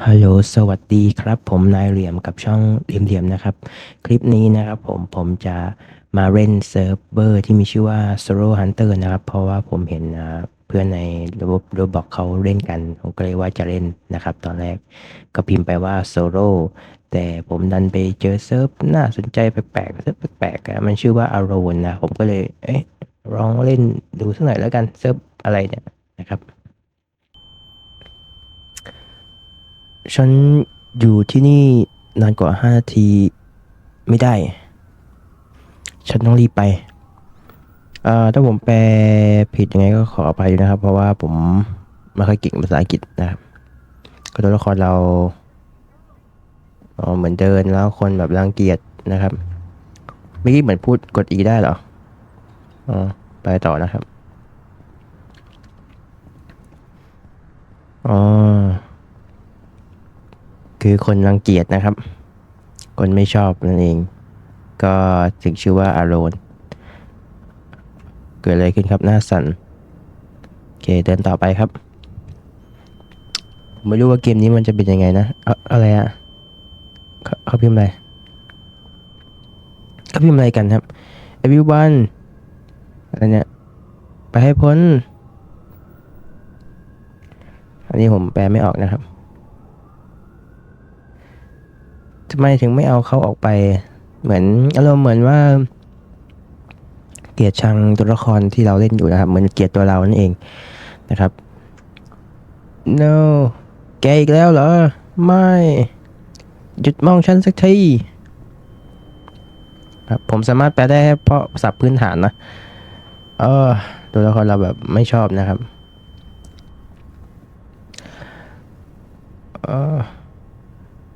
ฮัลโหล สวัสดีครับ ผมนายเหลี่ยมกับช่องเหลี่ยมเหลี่ยมนะครับ คลิปนี้นะครับผมผมจะมาเล่นเซิร์ฟเวอร์ที่มีชื่อว่า Solo Hunter นะครับ เพราะว่าผมเห็นเพื่อนในระบบรบอกเขาเล่นกัน ผมก็เลยว่าจะเล่นนะครับ ตอนแรกก็พิมพ์ไปว่า Solo แต่ผมดันไปเจอเซิร์ฟน่าสนใจแปลกๆเซิร์ฟแปลกๆอะมันชื่อว่า Alone นะ ผมก็เลยเอ๊ะลองเล่นดูสักหน่อยแล้วกันเซิร์ฟอะไรเนี่ยนะครับ ฉันอยู่ที่นี่นานกว่าห้านาทีไม่ได้ ฉันต้องรีบไปเอ่อถ้าผมแปลผิดยังไงก็ขออภัยด้วยนะครับ เพราะว่าผมไม่ค่อยเก่งภาษาอังกฤษนะครับ ก็ตัวละครเราเหมือนเดินแล้วคนแบบรังเกียจนะครับเมื่อกี้เหมือนพูดกดอีได้เหรออ๋อไปต่อนะครับอ๋อ คือคนรังเกียจนะครับ คนไม่ชอบนั่นเอง ก็ถึงชื่อว่าอารอนเกิดอะไรขึ้นครับหน้าสันโอเคเดินต่อไปครับผมไม่รู้ว่าเกมนี้มันจะเป็นยังไงนะอะอะไรอะเขาเขาพิมพ์อะไรเขาพิมพ์อะไรกันครับ everyone อะไรเนี่ย ไปให้พ้น อันนี้ผมแปลไม่ออกนะครับ ทำไมถึงไม่เอาเขาออกไป เหมือนอารมณ์เหมือนว่า เกลียดชังตัวละครที่เราเล่นอยู่นะครับ เหมือนเกลียดตัวเรานั่นเองนะครับ no แกอีกแล้วเหรอ ไม่ หยุดมองฉันสักทีครับผมสามารถแปลได้เพราะศัพท์พื้นฐานนะ เออ ตัวละครเราแบบไม่ชอบนะครับ เออ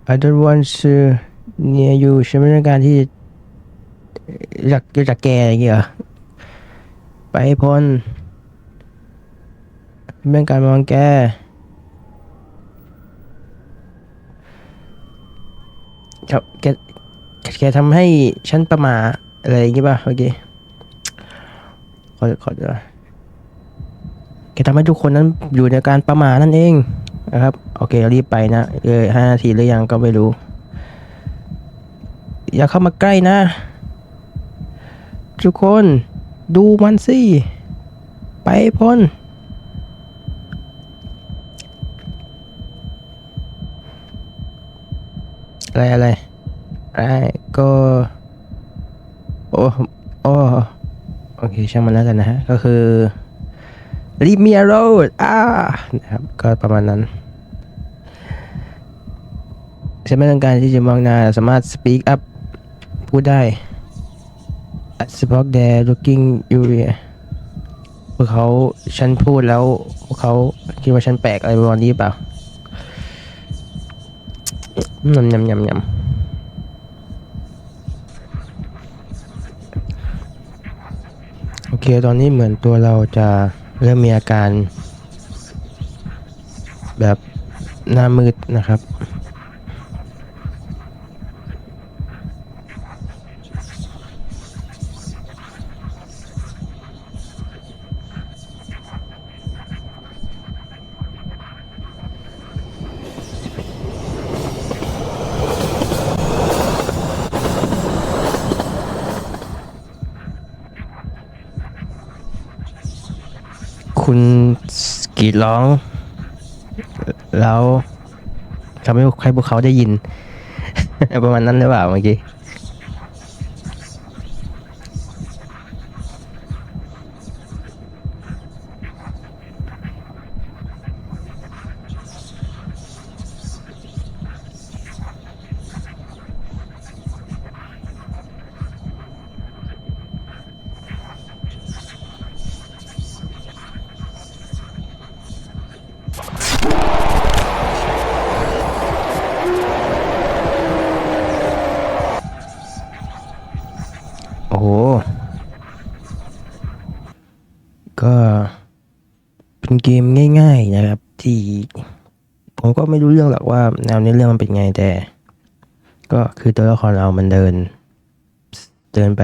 I don't want to near you ฉันไม่ต้องการที่อยากอยากแกอะไรอย่างเงี้ยเหรอไปพ้นไม่องการมองแกครับแกแกทำให้ฉันประมาอะไรอย่างงี้ป่ะเมื่อกี้ขอขอจะแกทำให้ทุกคนนั้นอยู่ในการประมานั่นเอง นะครับ โอเครีบไปนะเออห้านาทีหรือยังก็ไม่รู้ อย่าเข้ามาใกล้นะ ทุกคนดูมันสิ ไปพ้นอะไรอะไรอะไรก็ โอ้โอ้โอเคช่างมันแล้วกันนะฮะ ก็คือ Leave me alone อ่านะครับ ก็ประมาณนั้นฉันไม่ต้องการที่จะมองหน้าสามารถ speak up พูดได้ I spoke there looking you พวกเขาฉันพูดแล้วพวกเขาคิดว่าฉันแปลกอะไรประมาณนี้เปล่ายำยำยำยำโอเค ตอนนี้เหมือนตัวเราจะ เริ่มมีอาการแบบหน้ามืดนะครับ คุณกรีดร้อง แล้วทำให้ใครพวกเขาได้ยิน ประมาณนั้นหรือเปล่าเมื่อกี้ เกมง่ายๆนะครับ ที่ผมก็ไม่รู้เรื่องหรอกว่าแนวในเรื่องมันเป็นไงแต่ ก็คือตัวละครเรามันเดิน เดินไป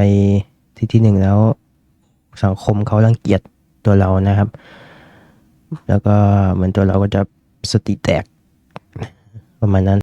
ที่ที่หนึ่งแล้ว สังคมเขารังเกียจตัวเรานะครับ แล้วก็เหมือนตัวเราก็จะสติแตกประมาณนั้น